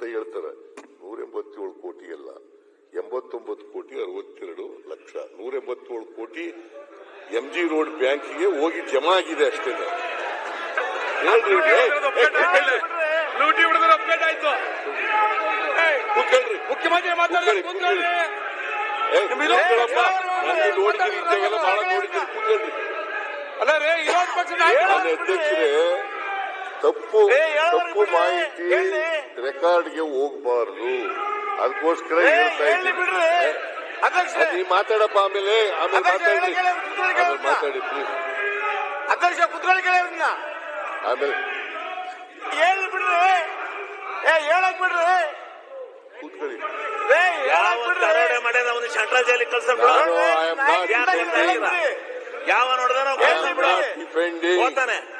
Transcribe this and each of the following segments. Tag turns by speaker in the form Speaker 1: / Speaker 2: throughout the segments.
Speaker 1: ಅಂತ ಹೇಳ್ತಾರೆ. ನೂರ ಎಂಬತ್ತೇಳು ಕೋಟಿ
Speaker 2: ಅಲ್ಲ. ಎಂಬತ್ತೊಂಬತ್ತು ಕೋಟಿ ಅರವತ್ತೆರಡು
Speaker 1: ಲಕ್ಷ.
Speaker 2: ನೂರ ಎಂಬತ್ತೇಳು
Speaker 1: ಕೋಟಿ
Speaker 2: ಎಂ
Speaker 1: ಜಿ ರೋಡ್ ಬ್ಯಾಂಕಿಗೆ ಹೋಗಿ ಜಮಾ ಆಗಿದೆ ಅಷ್ಟೇ. ಮುಖ್ಯಮಂತ್ರಿ
Speaker 2: ಅಲ್ಲ ರೇ ಇರೋ ಪಕ್ಷ
Speaker 1: ತಪ್ಪು ತಪ್ಪು. ಮಾಹಿತಿ. ರೆಕಾರ್ಡ್ಗೆ ಹೋಗ್ಬಾರ್ದು. ಅದಕ್ಕೋಸ್ಕರ
Speaker 3: ಏ,
Speaker 1: ಹೇಳ್ತಾ
Speaker 3: ಹೇಳಿ
Speaker 1: ಇದ್ದೀನಿ. ನೀವು ಮಾತಾಡಪ್ಪ ಆಮೇಲೆ ಆಮೇಲೆ ಮಾತಾಡಿ. ಆಮೇಲೆ ಮಾತಾಡಿ ಪ್ಲೀಸ್
Speaker 3: ಅಧ್ಯಕ್ಷ ಕುತ್ಕೊಳ್ಳಿ
Speaker 1: ಆಮೇಲೆ.
Speaker 3: ಹೇಳಿ ಬಿಡ್ರಿ. ಏ ಹೇಳಕ್ ಬಿಡ್ರಿ.
Speaker 1: ಕೂತ್ಕೊಳ್ಳಿ.
Speaker 4: ಮಾಡ್ಯಾನ? ಯಾವ
Speaker 1: ನೋಡಿದ್ರೆ ನಾವು
Speaker 4: ಓದ್ತಾನೆ.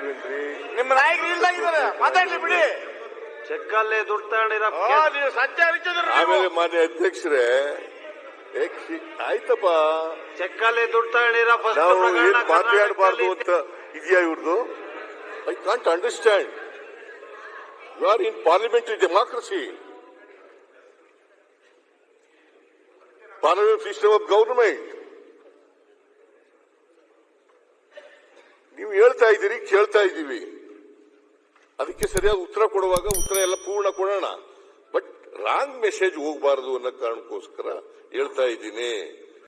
Speaker 1: ಅಲ್ವೇನ್ರಿ
Speaker 3: ನಿಮ್ಮ ನಾಯಕರು ಇಲ್ಲಾಗಿದ್ದಾರೆ ಮಾತಾಡ್ಲಿ ಬಿಡಿ.
Speaker 4: ಚೆಕ್ಕಲ್ಲಿ ದುಡ್ಡು ತಗೊಂಡಿರ
Speaker 3: ನೀವು ಸತ್ಯ
Speaker 1: ಆಮೇಲೆ ಮಾನ್ಯ ಅಧ್ಯಕ್ಷರೇ ಆಯ್ತಪ್ಪ.
Speaker 4: ಚೆಕ್ಕಲ್ಲಿ ದುಡ್ಡು ತಗೊಂಡಿರ ಫಸ್ಟ್
Speaker 1: ನಾವು ಏನ್ ಮಾತಾಡಬಾರ್ದು ಅಂತ ಇದೆಯಾ ಇವ್ರದ್ದು I can't understand you are in parliamentary democracy parliament system of government ನೀವು ಹೇಳ್ತಾ ಇದ್ದೀರಿ, ಕೇಳ್ತಾ ಇದ್ದೀವಿ. ಅದಕ್ಕೆ ಸರಿಯಾದ ಉತ್ತರ ಕೊಡುವಾಗ ಉತ್ತರ ಎಲ್ಲ ಪೂರ್ಣ ಕೊಡೋಣ. ಬಟ್ ರಾಂಗ್ ಮೆಸೇಜ್ ಹೋಗಬಾರದು ಅನ್ನೋ ಕಾರಣಕ್ಕೋಸ್ಕರ ಹೇಳ್ತಾ ಇದ್ದೀನಿ.